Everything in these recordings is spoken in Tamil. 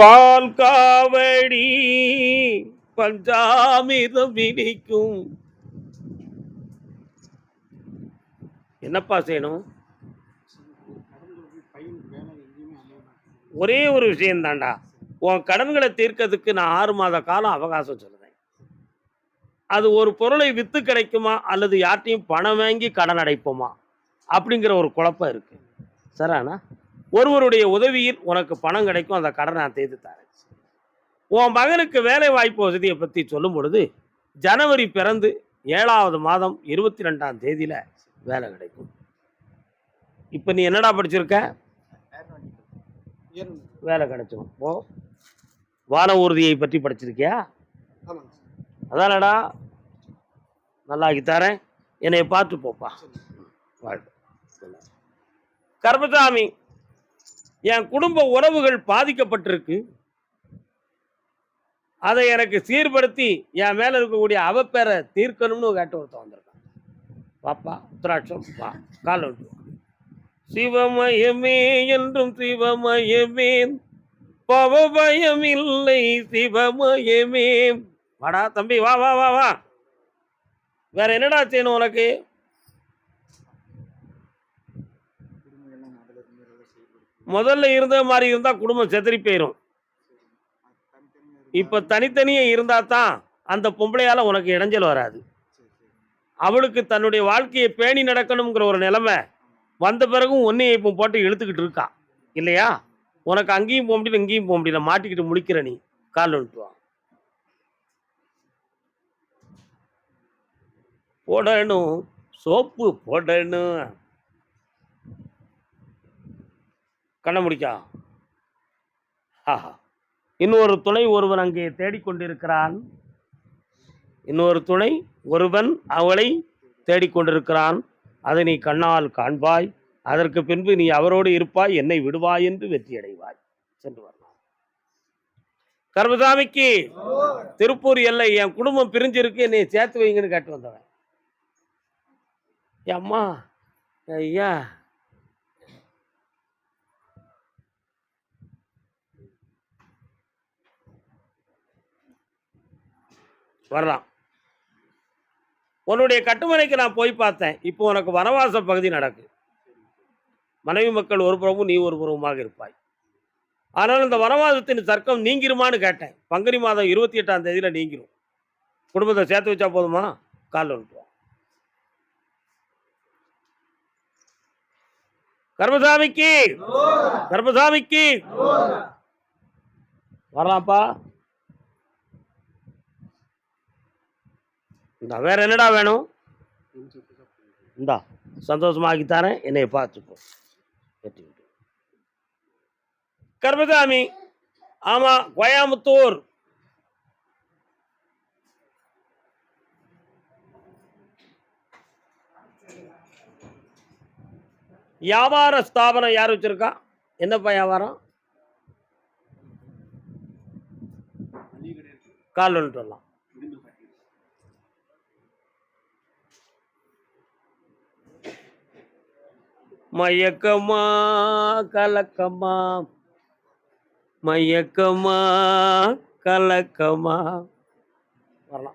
பால் காவடி பஞ்சாமிதம் இனிக்கும் என்னப்பா செய்யணும்? ஒரே ஒரு விஷயம் தான்டா உன் கடன்களை தீர்க்கிறதுக்கு நான் ஆறு மாத காலம் அவகாசம் சொல்லுறேன் அது ஒரு பொருளை வித்து கிடைக்குமா? அல்லது யார்ட்டையும் பணம் வாங்கி கடன் அடைப்போமா? அப்படிங்கிற ஒரு குழப்பம் இருக்கு. சரானா ஒருவருடைய உதவியில் உனக்கு பணம் கிடைக்கும் அந்த கடனை நான் தேர்ந்து தரேன். உன் மகனுக்கு வேலை வாய்ப்பு வசதியை பற்றி சொல்லும் பொழுது ஜனவரி பிறந்து ஏழாவது மாதம் இருபத்தி ரெண்டாம் தேதியில் வேலை கிடைக்கும். இப்போ நீ என்னடா படிச்சிருக்க? வேலை கிடைச்சிடும் ஓ வான ஊர்தியை பற்றி படிச்சிருக்கியா? அதானடா. நல்லா தரேன். என்னை பார்த்து போப்பா. வாழ்க்கை கர்மசாமி என் குடும்ப உறவுகள் பாதிக்கப்பட்டிருக்கு. அதை எனக்கு சீர்படுத்தி என் மேல இருக்கக்கூடிய அவப்பேரை தீர்க்கணும்னு கேட்டு ஒருத்தன் வந்திருக்கான். பாப்பா உத்ராட்சம் வா கால் சிவமயமே என்றும் சிவமயமே. பவபயம் இல்லை சிவமயமே. வாடா தம்பி வா வா வா வா. வேற என்னடா செய்யணும் உனக்கு? முதல்ல இருந்த மாதிரி இருந்தால் குடும்பம் செதறி போயிடும் இப்போ தனித்தனியே இருந்தால் தான் அந்த பொம்பளையால் உனக்கு இடைஞ்சல் வராது. அவளுக்கு தன்னுடைய வாழ்க்கையை பேணி நடக்கணுங்கிற ஒரு நிலைமை வந்த பிறகும் ஒன்றையும் இப்போ போட்டு இழுத்துக்கிட்டு இருக்கா. இல்லையா? உனக்கு அங்கேயும் போக முடியல இங்கேயும் போக முடியல. மாட்டிக்கிட்டு முடிக்கிற நீ. காலில் வந்துட்டு போடணும் சோப்பு போடணும். கண்ண முடிக்கா ஆஹா. இன்னொரு துணை ஒருவன் அங்கே தேடிக்கொண்டிருக்கிறான். இன்னொரு துணை ஒருவன் அவளை தேடிக்கொண்டிருக்கிறான். அதை நீ கண்ணால் காண்பாய். அதற்கு பின்பு நீ அவரோடு இருப்பாய். என்னை விடுவாய் என்று வெற்றியடைவாய். சென்று வரலாம். கர்மசாமிக்கு திருப்பூர் எல்லை என் குடும்பம் பிரிஞ்சிருக்கு. என்னை சேர்த்து வைங்கன்னு கேட்டு வந்தவன். அம்மா ஐயா. வர்றான் உன்னுடைய கட்டுமனைக்கு நான் போய் பார்த்தேன். இப்போ உனக்கு வனவாச பகுதி நடக்கு. மனைவி மக்கள் ஒரு புறமும் நீ ஒரு புறமுமாக இருப்பாய். ஆனால் இந்த வனவாசத்தின் தர்க்கம் நீங்கிருமான்னு கேட்டேன். பங்குனி மாதம் இருபத்தி எட்டாம் தேதியில் நீங்கிரும். குடும்பத்தை சேர்த்து வச்சா போதுமா? காலில் விட்டுருவோம் கர்மசாமிக்கு! கர்மசாமிக்கு! வரலாம்ப்பா. இந்தா வேற என்னடா வேணும்? இந்தா சந்தோஷமாக்கி தரேன் என்னை பார்த்துக்கோ. வெற்றி விட்டு கர்மசாமி ஆமா கோயம்புத்தூர் வியாபார ஸ்தாபனம் யார் வச்சிருக்கா? என்னப்பா வியாபாரம்? கால் வந்துட்டு வரலாம் மயக்கமா கலக்கமா. மயக்கமா கலக்கமா. வரலாம்.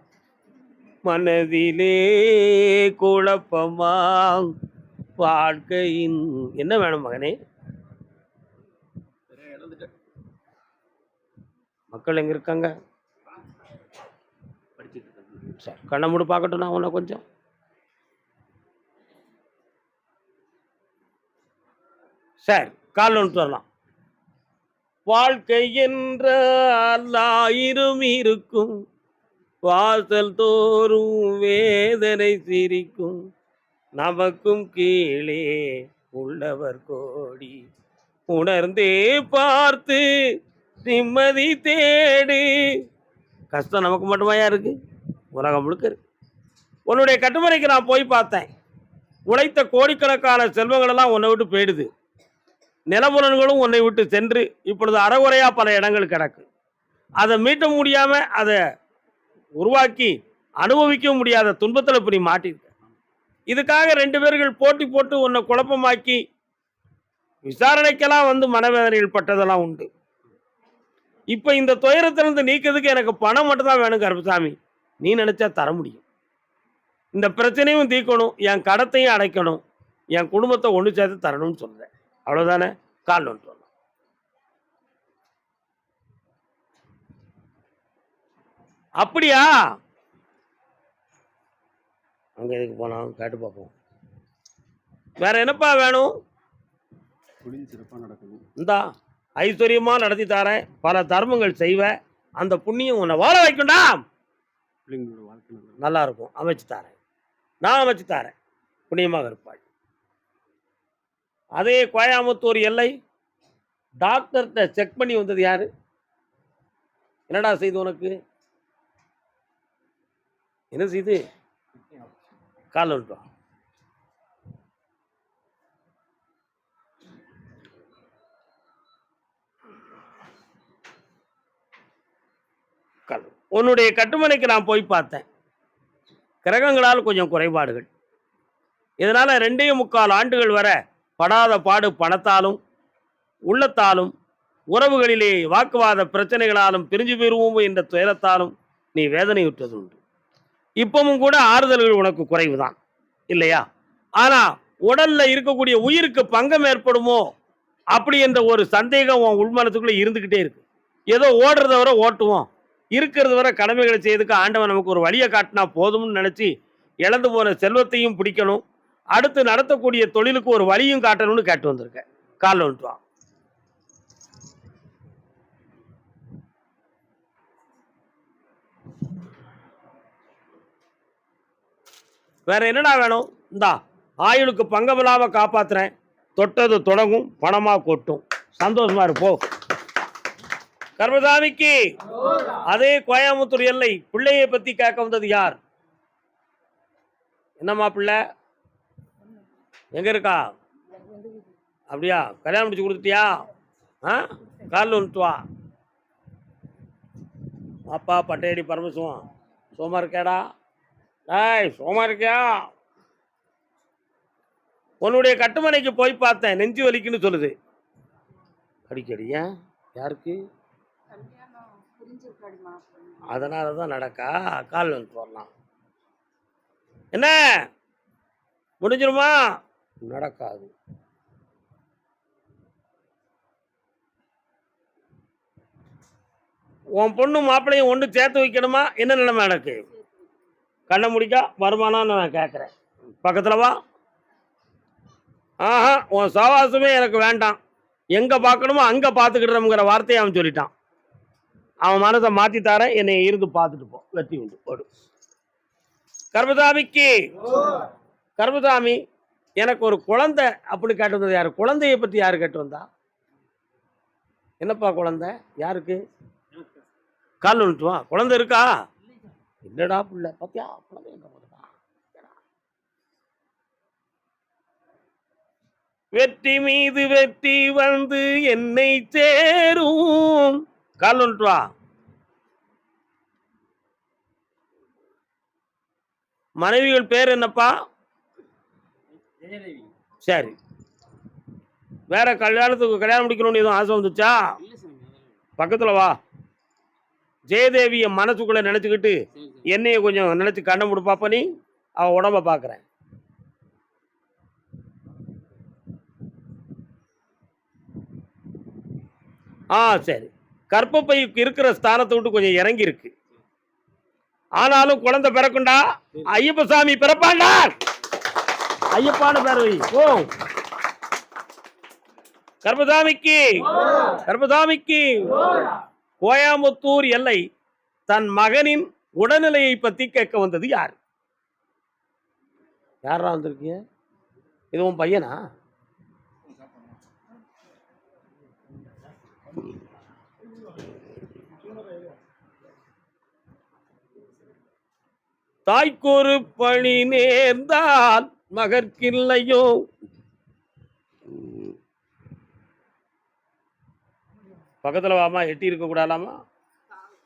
மனதிலே குழப்பமா. வாழ்க்கையின் என்ன வேணும் மகனே? மக்கள் எங்க இருக்காங்க. சரி கண்ணை மூடு பார்க்கட்டும் நான் உன்னை கொஞ்சம். சரி கால் ஒன்று வரலாம். வாழ்க்கை என்றால் இருக்கும். வாசல் தோறும் வேதனை சிரிக்கும். நமக்கும் கீழே உள்ளவர் கோடி. உணர்ந்தே பார்த்து நிம்மதி தேடு. கஷ்டம் நமக்கு மட்டுமாயா இருக்கு? உலகம் முழுக்க இருக்கு. உன்னுடைய கட்டுமனைக்கு நான் போய் பார்த்தேன். உழைத்த கோடிக்கணக்கான செல்வங்கள் எல்லாம் உன்னை விட்டு போயிடுது. நிலபுலன்களும் உன்னை விட்டு சென்று இப்பொழுது அறகுறையாக பல இடங்கள் கிடக்கு. அதை மீட்ட முடியாமல் அதை உருவாக்கி அனுபவிக்க முடியாத துன்பத்தில் இப்படி மாட்டிருக்க. இதுக்காக ரெண்டு பேர்கள் போட்டி போட்டு உன்னை குழப்பமாக்கி விசாரணைக்கெல்லாம் வந்து மனவேதனைகள் பட்டதெல்லாம் உண்டு. இப்போ இந்த துயரத்திலிருந்து நீக்கிறதுக்கு எனக்கு பணம் மட்டும் தான் வேணும் கருப்பசாமி. நீ நினச்சா தர முடியும். இந்த பிரச்சனையும் தீர்க்கணும் என் கடத்தையும் அடைக்கணும் என் குடும்பத்தை ஒன்று சேர்த்து தரணும்னு சொல்கிறேன் அவ்வளவுதானே? கால் ஒன்று வரலாம் அப்படியா? அங்க எதுக்கு போனோம் கேட்டு பார்ப்போம். வேற என்னப்பா வேணும்? தொழில் சிறப்பாக நடக்கணும் இந்தா ஐஸ்வர்யமா நடத்தி தரேன். பல தர்மங்கள் செய்வ. அந்த புண்ணியம் உன்னை வாழ வைக்கும்டா. பிள்ளைங்களோட வாழ்க்கை நல்லா நல்லா இருக்கும். அமைச்சு தரேன். நான் அமைச்சு தரேன். புண்ணியமாக இருப்பாள் அதே கோயாமுத்தூர் எல்லை. டாக்டர்கிட்ட செக் பண்ணி வந்தது யார்? என்னடா செய்து உனக்கு? என்ன செய்து? கால் விட்டோம் உன்னுடைய கட்டுமனைக்கு நான் போய் பார்த்தேன். கிரகங்களால் கொஞ்சம் குறைபாடுகள். இதனால் ரெண்டே முக்கால் ஆண்டுகள் வர படாத பாடு பணத்தாலும் உள்ளத்தாலும் உறவுகளிலே வாக்குவாத பிரச்சனைகளாலும் பிரிஞ்சு பெறுவோம் என்ற துயரத்தாலும் நீ வேதனையுற்றது உண்டு இப்பவும் கூட ஆறுதல்கள் உனக்கு குறைவு தான் இல்லையா? ஆனால் உடலில் இருக்கக்கூடிய உயிருக்கு பங்கம் ஏற்படுமோ? அப்படி என்ற ஒரு சந்தேகம் உன் உள்மனத்துக்குள்ளே இருந்துக்கிட்டே இருக்கு. ஏதோ ஓடுறத வரை ஓட்டுவோம். இருக்கிறது வரை கடமைகளை செய்யறதுக்கு ஆண்டவன் நமக்கு ஒரு வழியை காட்டினா போதும்னு நினச்சி இழந்து போன செல்வத்தையும் பிடிக்கணும். அடுத்து நடத்தக்கூடிய தொழிலுக்கு ஒரு வழியும் காட்டணும்னு கேட்டு வந்திருக்கேன். காலில் வந்துட்டு வா. வேற என்னடா வேணும்? இந்தா ஆயுளுக்கு பங்கமில்லாம காப்பாத்துறேன். தொட்டது தொடங்கும் பணமா கொட்டும். சந்தோஷமா இருப்போ கர்மசாமிக்கு அதே கோயம்புத்தூர் எல்லை. பிள்ளையை பத்தி கேட்க வந்தது யார்? என்னம்மா பிள்ளை எங்கே இருக்கா? அப்படியா? கல்யாணம் முடிச்சு கொடுத்துட்டியா? ஆ? காலில் வந்துட்டு வா. அப்பா பட்டையடி பரமசிவம். சோமா இருக்கேடா டேய் சோமா இருக்கியா? உன்னுடைய கட்டுமனைக்கு போய் பார்த்தேன். நெஞ்சு வலிக்குன்னு சொல்லுது. அடிக்கடி ஏன்? யாருக்கு? அதனால தான் நடக்கா? கால் வந்துட்டு வரலாம். என்ன? முடிஞ்சிருமா? நடக்காது. உன் பொண்ணு மாப்பிள்ளையும் ஒன்று சேர்த்து வைக்கணுமா? என்ன நிலைமை எனக்கு? கண்ணை முடிக்கா வருமானம்னு நான் கேட்குறேன் பக்கத்தில் வா. ஆஹா உன் சவாசமே எனக்கு வேண்டாம். எங்கே பார்க்கணுமோ அங்கே பார்த்துக்கிடுறோங்கிற வார்த்தையை அவன் சொல்லிட்டான். அவன் மனதை மாற்றி தரேன் என்னை இருந்து பார்த்துட்டு போ. வெற்றி உண்டு. ஓடு. கர்மசாமிக்கு. கர்மசாமி எனக்கு ஒரு குழந்தை அப்படி கேட்டு வந்தது யார்? குழந்தையை பற்றி யார் கேட்டு வந்தா? என்னப்பா குழந்தை? யாருக்கு? கால் வந்துட்டு குழந்தை இருக்கா? என்னடா புள்ள. பார்த்தியா குழந்தை எங்க வெற்றி மீது வெற்றி வந்து என்னை சேரும். கால் வந்துட்டு வா மனைவிகள் பேர் என்னப்பா? சரி. வேற கல்யாணத்துக்கு கல்யாணம் முடிக்கணும்னு எதுவும் ஆசை வந்துச்சா? பக்கத்துல வா. ஜெயதேவிய மனசுக்குள்ள நினைச்சுக்கிட்டு என்னைய கொஞ்சம் நினைச்சு கண்ணை முடி பாப்ப நீ. அவ உடம்ப பாக்குறேன். ஆ சரி. கர்ப்பப்பைக்கு இருக்கிற ஸ்தானத்தை விட்டு கொஞ்சம் இறங்கி இருக்கு ஆனாலும் குழந்தை பிறக்குண்டா? ஐயப்பசாமி பிறப்பாண்டா? ஐயப்பான பார்வை ஓ. கர்பதாமிக்கு கர்பதாமிக்கு கோயாமுத்தூர் எல்லை. தன் மகனின் உடல்நிலையை பத்தி கேட்க வந்தது யார்? யாரா வந்திருக்கீங்க? இது உன் பையனா? தாய்க்கொரு பணி நேர்ந்தால் மகற்கில்லையோ? பக்கத்தில் வாமா எட்டி இருக்க கூடாதாமா?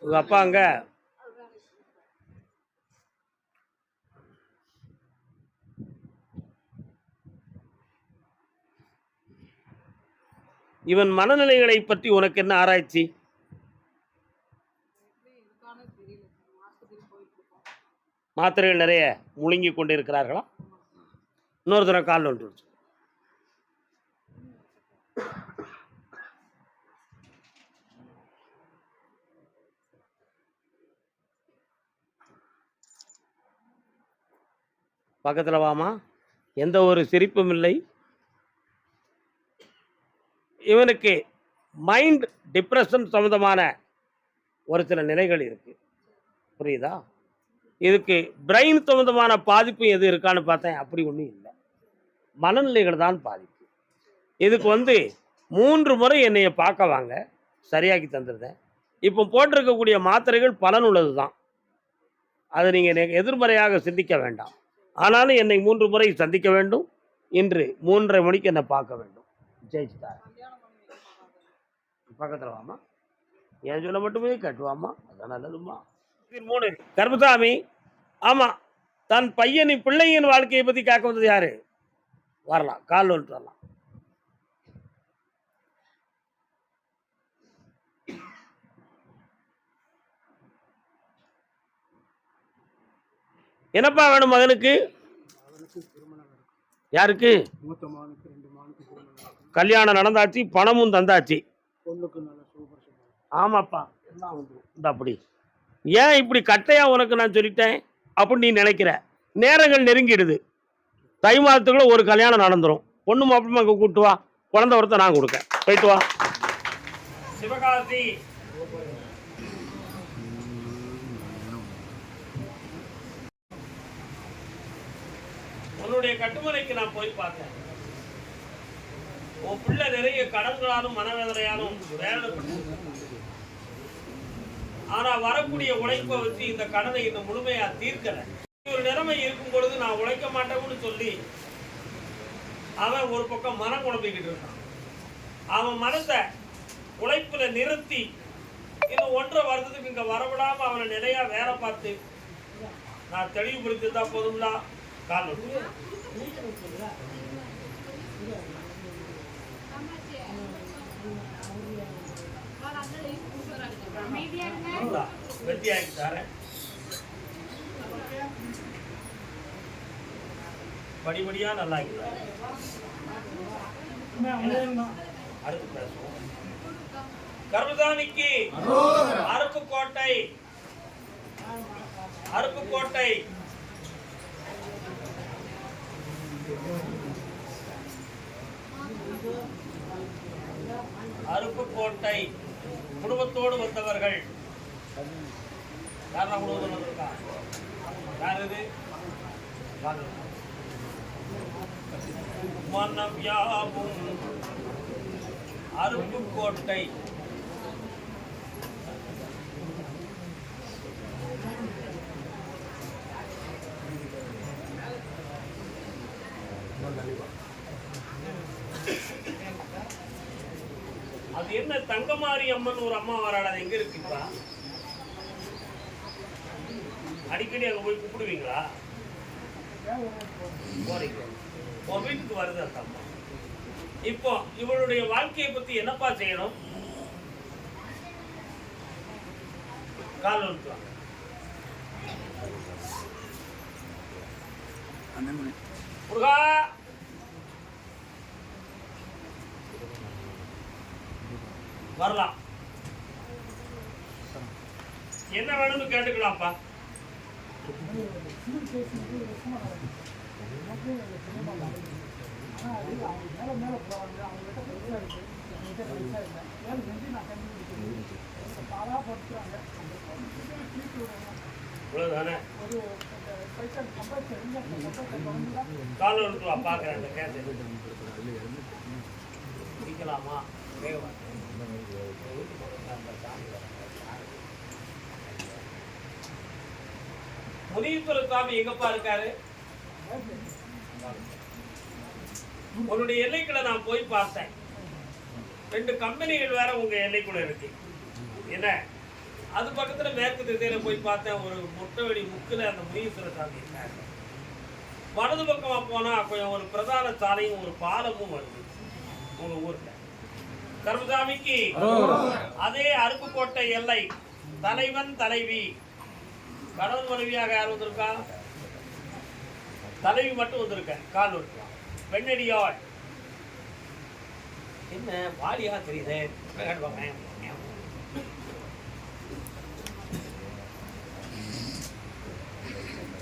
உங்க அப்பா அங்க? இவன் மனநிலைகளை பற்றி உனக்கு என்ன ஆராய்ச்சி? மாத்திரைகள் நிறைய முழுங்கி கொண்டிருக்கிறார்களா? இன்னொரு தடவை கால் விட்டுருச்சு. பக்கத்தில் வாமா. எந்த ஒரு சிரிப்பும் இல்லை. இவனுக்கு மைண்ட் டிப்ரெஷன் சம்மந்தமான ஒரு சில நிலைகள் இருக்கு. புரியுதா? இதுக்கு பிரெயின் சம்மந்தமான பாதிப்பு எது இருக்கான்னு பார்த்தேன். அப்படி ஒன்றும் இல்லை. மனநிலைகள் தான் பாதிப்பு இதுக்கு வந்து மூன்று முறை என்னையை பார்க்க வாங்க சரியாக்கி தந்துருந்தேன் இப்போ போட்டிருக்கக்கூடிய மாத்திரைகள் பலனுள்ளது தான் அதை நீங்கள் எதிர்மறையாக சிந்திக்க வேண்டாம். ஆனாலும் என்னை மூன்று முறை சந்திக்க வேண்டும். இன்று மூன்றரை மணிக்கு என்னை பார்க்க வேண்டும். ஜெயிச்சுட்டார் பக்கத்தில் வாமா என் சொல்ல மட்டுமே கட்டுவாமா அதான் நல்லதுமா இது மூணு. கருப்பசாமி ஆமாம் தன் பையனின் பிள்ளையின் வாழ்க்கையை பற்றி கேட்க வந்தது யாரு? வரலாம் கால் வந்துட்டு வரலாம். என்னப்பா வேணும் மகனுக்கு? யாருக்கு? கல்யாணம் நடந்தாச்சு பணமும் தந்தாச்சு. ஆமாப்பா. இந்த அப்படி. ஏன் இப்படி கட்டையா உனக்கு நான் சொல்லிட்டேன்? அப்படின்னு நீ நினைக்கிற. நேரங்கள் நெருங்கிடுது. தை மாதத்துக்குள்ள ஒரு கல்யாணம் நடந்துடும் பொண்ணு மாப்பிள்ளை அங்கே கூப்பிட்டு வா. குழந்தை ஒருத்த நான் கொடுக்க போயிட்டு வா. சிவகாசி உன்னுடைய கட்டுமனைக்கு நான் போய் பார்த்தேன். உன் பிள்ளை நிறைய கடன்களாலும் மனவேதனையாலும் வேதனைப்பட்டு ஆனா வரக்கூடிய உழைப்பை வச்சு இந்த கடனை இன்னும் முழுமையா தீர்க்கல. ஒரு நிலைமை இருக்கும் பொழுது நான் உழைக்க மாட்டேன்னு சொல்லி அவன் ஒரு பக்கம் மனம் குழம்பிக்கிட்டு இருக்கான் அவன் மனசை உழைப்புல நிறுத்தி இன்னும் ஒன்றரை வருஷத்துக்கு இங்க வரவிடாம அவனை நிலையா வேலை பார்த்து நான் தெளிவுபடுத்தி தான் போதும்லா? கால் வெட்டியாக்கி தரேன் படிப்படியா நல்லா. அடுத்து பேசுவோம். கருதானிக்கு அருப்புக்கோட்டை அருப்புக்கோட்டை அருப்புக்கோட்டை குடும்பத்தோடு வந்தவர்கள். யாரா குடும்பத்தில் வந்திருக்கா? யார் இது. மனவியாவும் அருப்புக்கோட்டை அது என்ன தங்கமாரி அம்மன் ஒரு அம்மா வராள்? எங்க இருக்குப்பா அடிக்கடி அங்க போய் கூப்பிடுவீங்களா? போறீங்க. உன் வீட்டுக்கு வருது அந்த அம்மா. இப்போ இவளுடைய வாழ்க்கையை பத்தி என்னப்பா செய்யணும்? கால் முருகா! வரலாம். என்ன வேணும்னு கேட்டுக்கலாம்ப்பா. இவ்வளவுதானே? கால் ஒழுக்கலாம் பார்க்குறேன் அந்த கேட்டு குடிக்கலாமா? வேகமா முனீஸ்வர சுவாமி எங்கப்பா இருக்காரு? உன்னுடைய எல்லைக்குள்ள நான் போய் பார்த்தேன். ரெண்டு கம்பெனிகள் வேற உங்க எல்லைக்குள்ள இருக்கு. என்ன? அது பக்கத்துல மேற்கு திசையில போய் பார்த்தேன். ஒரு முட்டை வெடி முக்குல அந்த முனீஸ்வர சாமி இருக்காரு வலது பக்கமா போனா கொஞ்சம் ஒரு பிரதான சாலையும் ஒரு பாலமும் வருது. உங்க ஊர்ல. கருமசாமிக்கு அதே அருப்புக்கோட்டை எல்லை. தலைவன் தலைவி. கணவன் மனைவியாக யார் வந்திருக்கா? தலைவி மட்டும் வந்திருக்க கால் இருக்கா பெண்ணடியாள் என்ன வாலியா தெரியுது?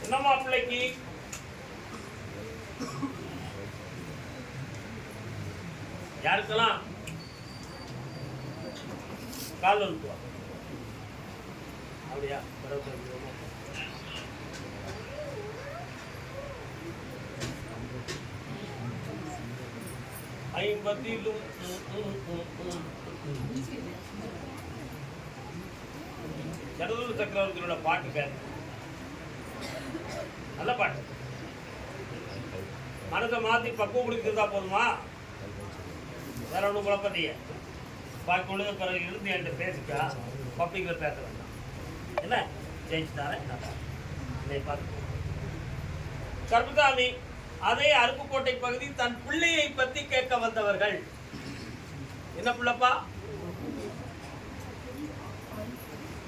என்ன மாப்பிள்ளைக்கு யாருக்கெல்லாம்? கால் வந்துவா அப்படியா? பரவாயில்ல ஐம்பதிலும் ம், சக்கரவர்த்தியோட பாட்டு பேர். நல்ல பாட்டு. மனதை மாற்றி பக்குவப்படுத்தி இருந்தா போதுமா? வேற ஒன்றும் குழப்பத்தைய. பார்க்க பிறகு இருந்து என்கிட்ட பேசிக்கா பப்ளிக்கில் பேச வேண்டாம். என்ன? ஜெயிச்சு தானே நல்லா பார்த்து கர்மசாமி அதே அருப்புக்கோட்டை பகுதி தன் பிள்ளையை பத்தி கேட்க வந்தவர்கள். என்ன பிள்ளைப்பா?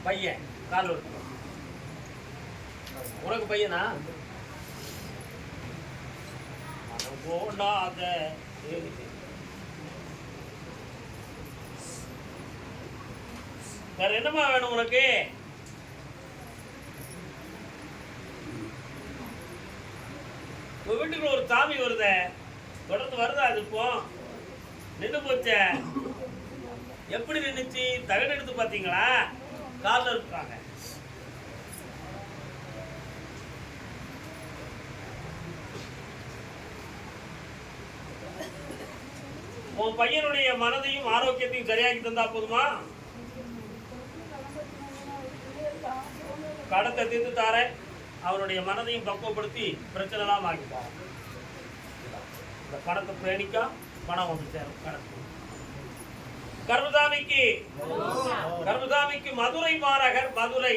பையன் கால் உனக்கு பையனா? போடாத வேற என்னமா வேணும் உனக்கு? உங்க வீட்டுக்குள்ள ஒரு சாமி வருதே. தொடர்ந்து வருதா அது இப்போ? நின்று போச்ச. எப்படி நின்றுச்சு தகடு எடுத்து பார்த்தீங்களா? காலில் இருக்காங்க. உன் பையனுடைய மனதையும் ஆரோக்கியத்தையும் சரியாக்கி தந்தா போதுமா? கடத்தை தீர்த்து தாரேன். அவனுடைய மனதையும் பக்குவப்படுத்தி பிரச்சனைலாம் தரேன் இந்த பணத்தை பேணிக்கா பணம் வந்து சேரும் கணக்கு கர்மசாமிக்கு கர்மசாமிக்கு மதுரை மாநகர் மதுரை.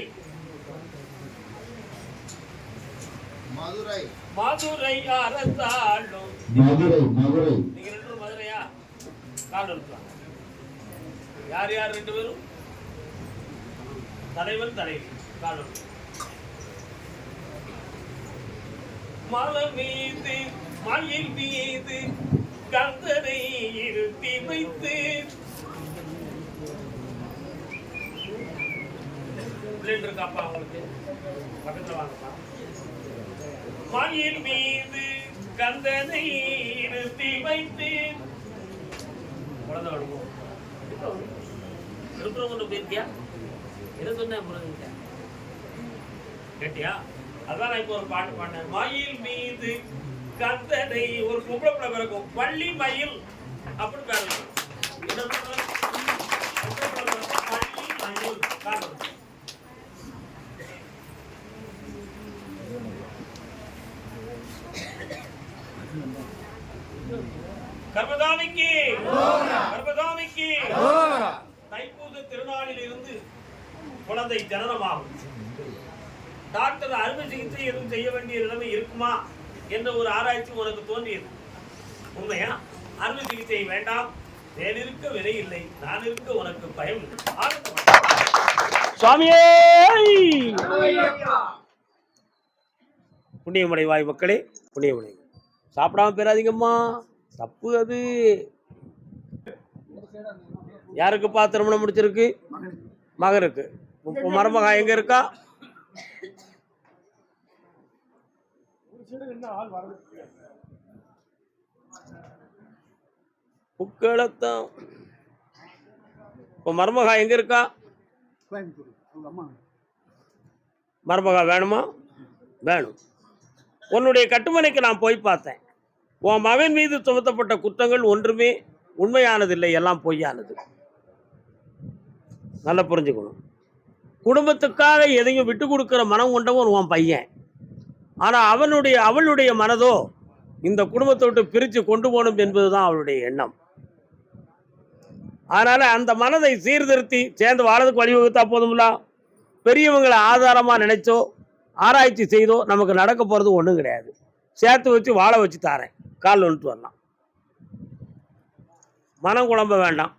மதுரை. மதுரை அரசாளும். மதுரை மதுரை. நீங்க ரெண்டு பேரும் மதுரையா? கால் இருக்கலாம் யார் யார் ரெண்டு பேரும்? தலைவன் தலைவி. கால் இருக்கலாம் மலை மீது மயில் மீது கந்தனை இருத்தி வைத்து. பிள்ளைங்க இருக்காப்பா அவங்களுக்கு பக்கத்துல வாங்கப்பா. மயில் மீது கந்தனை இருத்தி வைத்து. குழந்தை விடுவோம் விழுப்புரம் கொண்டு போயிருக்கியா என்ன சொன்னேன் புரிஞ்சுக்க கேட்டியா? அதான் நான் இப்போ ஒரு பாட்டு பாடினேன். மயில் மீது கந்தனை ஒரு பொம்பளை பிள்ளை பிறக்கும். பள்ளி மயில் அப்படின்னு பிறக்கும் என்ன சொல்றது? பொம்பளை பிள்ளை பிறக்கும், பள்ளி மயில் காரணம் கர்மதாமிக்கு கர்மதாமிக்கு தைப்பூச திருநாளில் இருந்து குழந்தை ஜனனமாகும் டாக்டர் அறுவை சிகிச்சை எதுவும் செய்ய வேண்டிய நிலைமை இருக்குமா என்ற ஒரு ஆராய்ச்சி உனக்கு தோன்றியது. உண்மையா அறுவை சிகிச்சை வேண்டாம். வேலிருக்க விலை இல்லை நான் இருக்க உனக்கு பயம். சுவாமியே! புண்ணியமடை வாய் மக்களே புண்ணியமடை. சாப்பிடாம போயிடாதீங்கம்மா. தப்பு அது. யாருக்குப்பா திருமணம் முடிச்சிருக்கு? மகனுக்கு. மருமகா எங்க இருக்கா? ஆள் புக்களத்தான் இப்போ மருமகா எங்க இருக்கா? மருமகா வேணுமா? வேணும். உன்னுடைய கட்டுமனைக்கு நான் போய் பார்த்தேன். உன் மகன் மீது சுமத்தப்பட்ட குற்றங்கள் ஒன்றுமே உண்மையானதில்லை எல்லாம் பொய்யானது. நல்லா புரிஞ்சுக்கணும். குடும்பத்துக்காக எதையும் விட்டு கொடுக்குற மனம் கொண்டவன் உன் பையன். ஆனால் அவனுடைய அவளுடைய மனதோ இந்த குடும்பத்தை விட்டு பிரித்து கொண்டு போகணும் என்பதுதான் அவளுடைய எண்ணம். அதனால் அந்த மனதை சீர்திருத்தி சேர்ந்து வாழறதுக்கு வழிவகுத்தா போதும்ல? பெரியவங்களை ஆதாரமாக நினைச்சோ ஆராய்ச்சி செய்தோ நமக்கு நடக்க போகிறது ஒன்றும் கிடையாது. சேர்த்து வச்சு வாழ வச்சு தாரேன். கால் வந்துட்டு வரலாம். மனம் குழம்ப வேண்டாம்.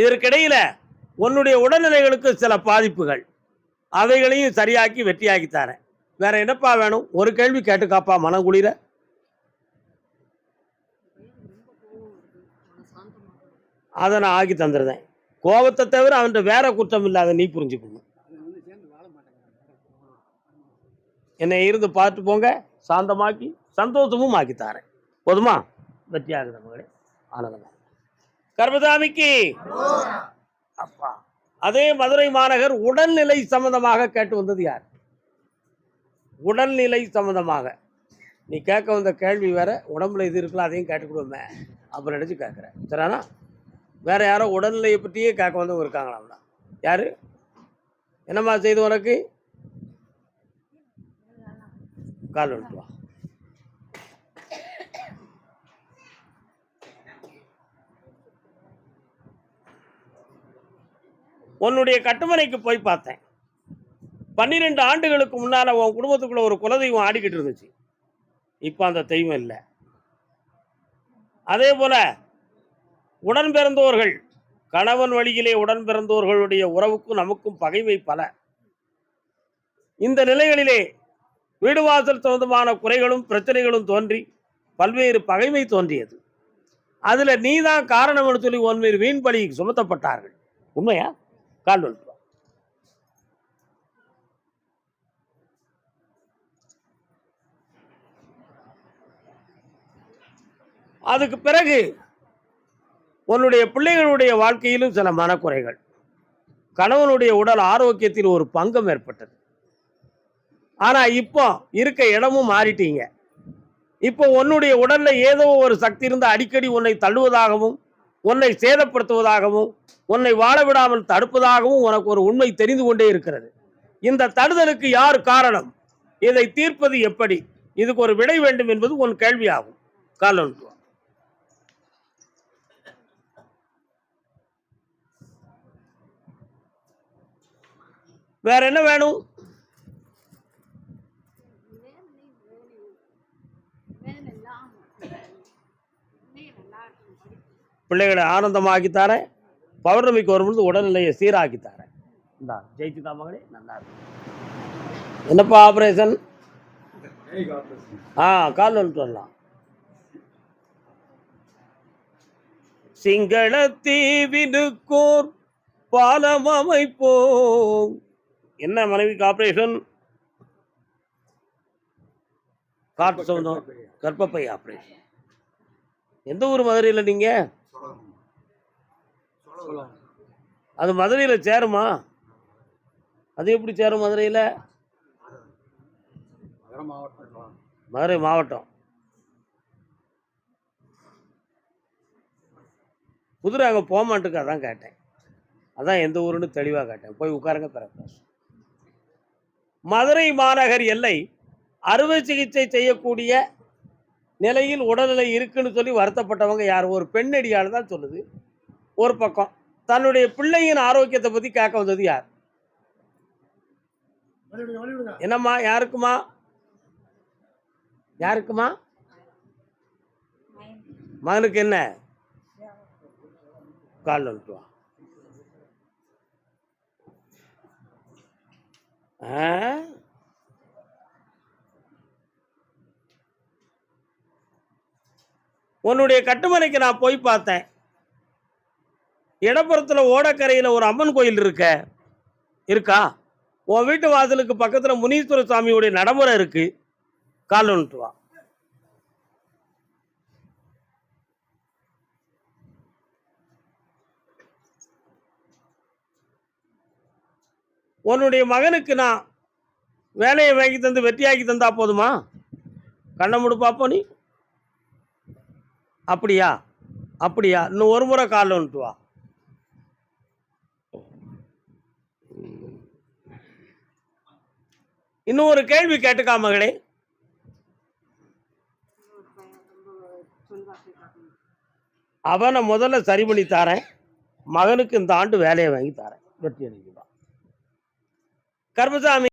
இதற்கிடையில் உன்னுடைய உடல்நிலைகளுக்கு சில பாதிப்புகள். அவைகளையும் சரியாக்கி வெற்றியாக்கி தரேன். வேற என்னப்பா வேணும்? ஒரு கேள்வி கேட்டுக்காப்பா மனம் குளிர. அதை நான் ஆக்கி தந்துடுறேன் கோபத்தை தவிர அவன்கிட்ட வேற குற்றம் இல்லாத நீ புரிஞ்சுக்கணும். அது வாழ மாட்டேங்கிறாங்க என்னை இருந்து பார்த்து போங்க சாந்தமாக்கி சந்தோஷமும் ஆக்கி தரேன். போதுமா? வெற்றியாகுது மகளே. ஆனந்தமா. கர்மசாமிக்கு. அப்பா. அதே மதுரை மாநகர் உடல்நிலை சம்பந்தமாக கேட்டு வந்தது யார்? உடல்நிலை சம்பந்தமாக. நீ கேட்க வந்த கேள்வி வேற உடம்புல இது இருக்கலாம் அதையும் கேட்டுக்கிடுவோமே அப்புறம் நினச்சி கேட்குறேன். சரிண்ணா வேற யாரோ உடல்நிலையை பற்றியே கேட்க வந்தவங்க இருக்காங்களாம்டா யார்? என்னம்மா செய்து உனக்கு? கால் வந்துட்டு வா உன்னுடைய கட்டுமனைக்கு போய் பார்த்தேன். பன்னிரெண்டு ஆண்டுகளுக்கு முன்னால உன் குடும்பத்துக்குள்ள ஒரு குலதெய்வம் ஆடிக்கிட்டு இருந்துச்சு. இப்போ அந்த தெய்வம் இல்லை. அதே போல உடன் பிறந்தோர்கள் கணவன் வழியிலே உடன் பிறந்தோர்களுடைய உறவுக்கும் நமக்கும் பகைமை பல. இந்த நிலைகளிலே வீடு வாசல் சம்பந்தமான குறைகளும் பிரச்சனைகளும் தோன்றி பல்வேறு பகைமை தோன்றியது. அதுல நீதான் காரணம்னு சொல்லி உன்மீது வீண் பலி சுமத்தப்பட்டார்கள் உண்மையா? கால் வந்துட்டு அதுக்கு பிறகு உன்னுடைய பிள்ளைகளுடைய வாழ்க்கையிலும் சில மனக்குறைகள். கணவனுடைய உடல் ஆரோக்கியத்தில் ஒரு பங்கம் ஏற்பட்டது. ஆனா இப்போ இருக்க இடமும் மாறிட்டீங்க. இப்போ உன்னுடைய உடல்ல ஏதோ ஒரு சக்தி இருந்து அடிக்கடி உன்னை தள்ளுவதாகவும் உன்னை சேதப்படுத்துவதாகவும் உன்னை வாழ விடாமல் தடுப்பதாகவும் உனக்கு ஒரு உண்மை தெரிந்து கொண்டே இருக்கிறது. இந்த தடுதலுக்கு யார் காரணம்? இதை தீர்ப்பது எப்படி? இதுக்கு ஒரு விடை வேண்டும் என்பது உன் கேள்வியாகும். காலன் வேற என்ன வேணும் வேலை வேலை வேலை இல்லாம பிள்ளைங்க நல்லா இருக்கணும் படிப்பு பிள்ளைகளை ஆனந்தமாக்கி தரேன். பௌர்ணமிக்கு வரும்பொழுது உடல்நிலையை சீராக்கி தரேன். இந்தா ஜெயிச்சு மகளே? நல்லா இருக்கும் என்னப்பா ஆப்ரேஷன் ஆ கால் வந்துட்டு வரலாம். சிங்கள தீவினுக்கோர் பாலம் அமைப்போம் என்ன மனைவிக்கு ஆப்ரேஷன் காட்டு சொந்தம் கர்ப்பப்பை ஆப்ரேஷன் எந்த ஊர் மதுரையில் நீங்கள் அது மதுரையில் சேருமா? அது எப்படி சேரும் மதுரையில்? மதுரை மாவட்டம். குதிரை அங்கே போக மாட்டுக்கு அதான் கேட்டேன். அதான் எந்த ஊருன்னு தெளிவாக கேட்டேன். போய் உட்காருங்க பிறகு மதுரை மாநகர் எல்லை அறுவை சிகிச்சை செய்யக்கூடிய நிலையில் உடல்நிலை இருக்குன்னு சொல்லி வருத்தப்பட்டவங்க யார்? ஒரு பெண்ணடியால் தான் சொல்லுது. ஒரு பக்கம். தன்னுடைய பிள்ளையின் ஆரோக்கியத்தை பற்றி கேட்க வந்தது யார்? என்னம்மா யாருக்குமா யாருக்குமா மகனுக்கு என்ன? கால் வந்துட்டு? உன்னுடைய கட்டுமனைக்கு நான் போய் பார்த்தேன். இடப்புறத்தில் ஓடக்கரையில் ஒரு அம்மன் கோயில் இருக்க இருக்கா? உன் வீட்டு வாசலுக்கு பக்கத்தில் முனீஸ்வர சாமியுடைய நடைமுறை இருக்கு. கால் வந்துட்டு வா. உன்னுடைய மகனுக்கு நான் வேலையை வாங்கி தந்து வெற்றியாக்கி தந்தா போதுமா? கண்ணை முடி பார்ப்போம் நீ. அப்படியா? அப்படியா? இன்னும் ஒரு முறை காலில் வந்துட்டு வா. இன்னும் ஒரு கேள்வி கேட்டுக்கா மகளே. அவனை முதல்ல சரி பண்ணி தரேன். மகனுக்கு இந்த ஆண்டு வேலையை வாங்கி தரேன். வெற்றி அடைஞ்சுதான் கர்மசாமி